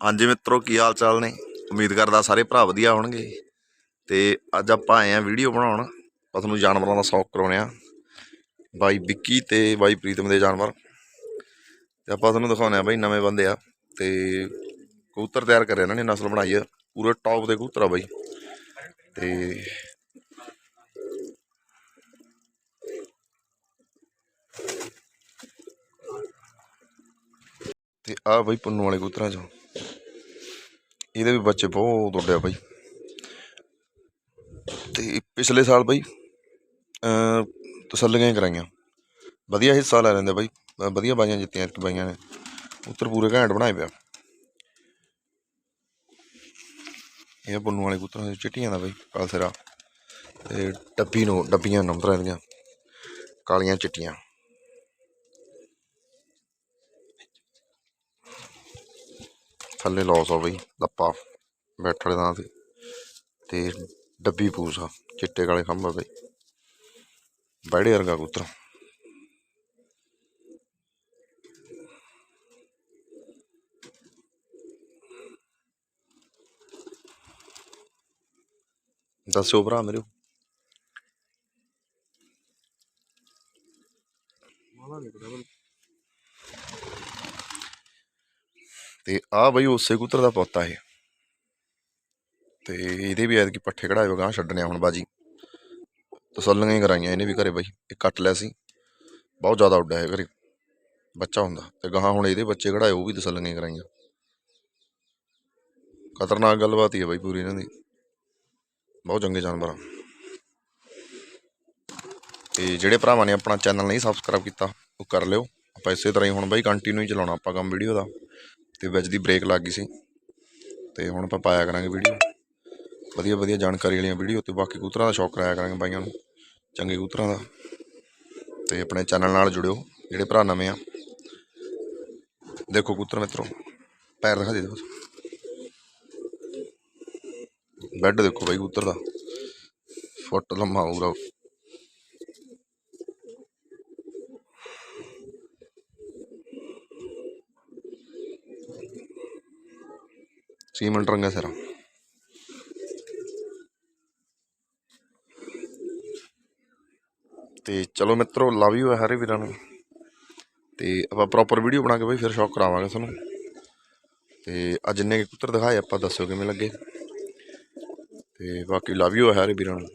ਹਾਂਜੀ ਮਿੱਤਰੋ, ਕੀ ਹਾਲ ਚਾਲ ਨੇ? ਉਮੀਦ ਕਰਦਾ ਸਾਰੇ ਭਰਾ ਵਧੀਆ ਹੋਣਗੇ। ਤੇ ਅੱਜ ਆਪਾਂ ਆਏ ਆ ਵੀਡੀਓ ਬਣਾਉਣ। ਆਪਾਂ ਤੁਹਾਨੂੰ ਜਾਨਵਰਾਂ ਦਾ ਸ਼ੌਕ ਕਰਾਉਣੇ ਆ ਬਾਈ ਵਿੱਕੀ ਤੇ ਬਾਈ ਪ੍ਰੀਤਮ ਦੇ ਜਾਨਵਰ। ਤੇ ਆਪਾਂ ਤੁਹਾਨੂੰ ਦਿਖਾਉਣੇ ਆ ਬਾਈ ਨਵੇਂ ਬੰਦੇ ਆ। ਤੇ ਕਬੂਤਰ ਤਿਆਰ ਕਰਿਆ ਇਹਨਾਂ ਨੇ, ਨਸਲ ਬਣਾਈ ਆ। ਪੂਰੇ ਟੌਪ ਦੇ ਕਬੂਤਰ ਆ ਬਾਈ। ਤੇ ਤੇ ਆ ਬਾਈ ਪੁੰਨੂ ਵਾਲੇ ਕਬੂਤਰਾਂ ਚੋਂ। ਇਹਦੇ ਵੀ ਬੱਚੇ ਬਹੁਤ ਉੱਡਿਆ ਬਾਈ। ਤੇ ਪਿਛਲੇ ਸਾਲ ਬਾਈ ਤਸੱਲੀਆਂ ਕਰਾਈਆਂ। ਵਧੀਆ ਹਿੱਸਾ ਲੈ ਲੈਂਦੇ ਬਾਈ ਵਧੀਆ ਬਾਈਆਂ ਜਿੱਤੀਆਂ ਇੱਕ ਬਾਈਆਂ ਨੇ। ਉੱਤਰ ਪੂਰੇ ਘੈਂਟ ਬਣਾਏ ਪਿਆ। ਇਹ ਪੁੰਨੂ ਵਾਲੇ ਕਬੂਤਰਾਂ ਦੇ ਚਿੱਟੀਆਂ ਦਾ ਬਾਈ ਕਾਲਸਰਾ ਤੇ ਡੱਬੀ ਨੂੰ, ਡੱਬੀਆਂ ਨੰਬਰਾਂ ਦੀਆਂ ਕਾਲੀਆਂ ਚਿੱਟੀਆਂ। ਥੱਲੇ ਲੌਸ ਆ ਬਈ ਲੱਪਾ ਬੈਠੜੇ ਦਾ ਤੇ ਤੇ ਡੱਬੀ ਪੂਸ ਆ, ਚਿੱਟੇ ਕਾਲੇ ਖੰਭ ਬਈ। ਬੜੇ ਵਰਗਾ ਕਬੂਤਰ। ਦੱਸੋ ਭਰਾ ਮੇਰੇ। ਤੇ ਆ ਬਈ ਉਸੇ ਕਬੂਤਰ ਦਾ ਪੁੱਤ ਆ ਇਹ। ਤੇ ਇਹਦੇ ਵੀ ਐਤਕੀ ਪੱਠੇ ਕਢਾਏ ਵਗਾ ਛੱਡਣੇ ਹੁਣ ਬਾਜੀ। ਤਸੱਲੀਆਂ ਹੀ ਕਰਾਈਆਂ ਇਹਨੇ ਵੀ ਘਰੇ ਬਈ, ਇਹ ਕੱਟ ਲਿਆ ਸੀ। ਬਹੁਤ ਜ਼ਿਆਦਾ ਉੱਡਿਆ ਹੈ ਘਰੇ, ਬੱਚਾ ਹੁੰਦਾ। ਤੇ ਗਾਹਾਂ ਹੁਣ ਇਹਦੇ ਬੱਚੇ ਕਢਾਏ, ਉਹ ਵੀ ਤਸੱਲੀਆਂ ਹੀ ਕਰਾਈਆਂ। ਖਤਰਨਾਕ ਗੱਲਬਾਤ ਹੀ ਹੈ ਬਾਈ ਪੂਰੀ ਇਹਨਾਂ ਦੀ। ਬਹੁਤ ਚੰਗੇ ਜਾਨਵਰ ਆ। ਤੇ ਜਿਹੜੇ ਭਰਾਵਾਂ ਨੇ ਆਪਣਾ ਚੈਨਲ ਨਹੀਂ ਸਬਸਕ੍ਰਾਈਬ ਕੀਤਾ, ਉਹ ਕਰ ਲਿਓ। ਆਪਾਂ ਇਸੇ ਤਰ੍ਹਾਂ ਹੀ ਹੁਣ ਬਾਈ ਕੰਟੀਨਿਊ ਹੀ ਚਲਾਉਣਾ ਆਪਾਂ ਕੰਮ ਵੀਡੀਓ ਦਾ। ਤੇ ਵਿੱਚ ਦੀ ਬ੍ਰੇਕ ਲੱਗ ਗਈ ਸੀ। ਤੇ ਹੁਣ ਆਪਾਂ ਪਾਇਆ ਕਰਾਂਗੇ ਵੀਡੀਓ ਵਧੀਆ ਵਧੀਆ ਜਾਣਕਾਰੀ ਵਾਲੀਆਂ ਵੀਡੀਓ ਤੇ ਬਾਕੀ ਕਬੂਤਰਾਂ ਦਾ ਸ਼ੌਕ ਕਰਾਇਆ ਕਰਾਂਗੇ ਬਾਈਆਂ ਨੂੰ। ਚੰਗੇ ਕਬੂਤਰਾਂ ਦਾ। ਤੇ ਆਪਣੇ ਚੈਨਲ ਨਾਲ ਜੁੜਿਓ, ਜਿਹੜੇ ਭਰਾ ਨਵੇਂ ਆ। ਦੇਖੋ ਕਬੂਤਰ ਮਿੱਤਰੋ, ਪੈਰ ਦਿਖਾ ਦੇ ਦਿਓ। ਬੈੱਡ ਦੇਖੋ ਬਾਈ ਕਬੂਤਰ ਦਾ। ਫੁੱਟ ਲੰਮਾ ਹੋਊਗਾ। సిమెంట్ రంగా సార్ ਤੇ ਚਲੋ ਮਿੱਤਰੋ ਲਵ ਯੂ ਹਰੇ ਵੀਰਾਂ ਨੂੰ। ਤੇ ਆਪਾਂ ਪ੍ਰੋਪਰ ਵੀਡੀਓ ਬਣਾ ਕੇ ਬਈ ਫਿਰ ਸ਼ੌਕ ਕਰਾਵਾਂਗੇ ਤੁਹਾਨੂੰ। ਤੇ ਅੱਜ ਜਿੰਨੇ ਕਿ ਕੁੱਤਰ ਦਿਖਾਏ, ਆਪਾਂ ਦੱਸੋ ਕਿਵੇਂ ਲੱਗੇ। ਤੇ ਬਾਕੀ ਲਵ ਯੂ ਹਰੇ ਵੀਰਾਂ ਨੂੰ।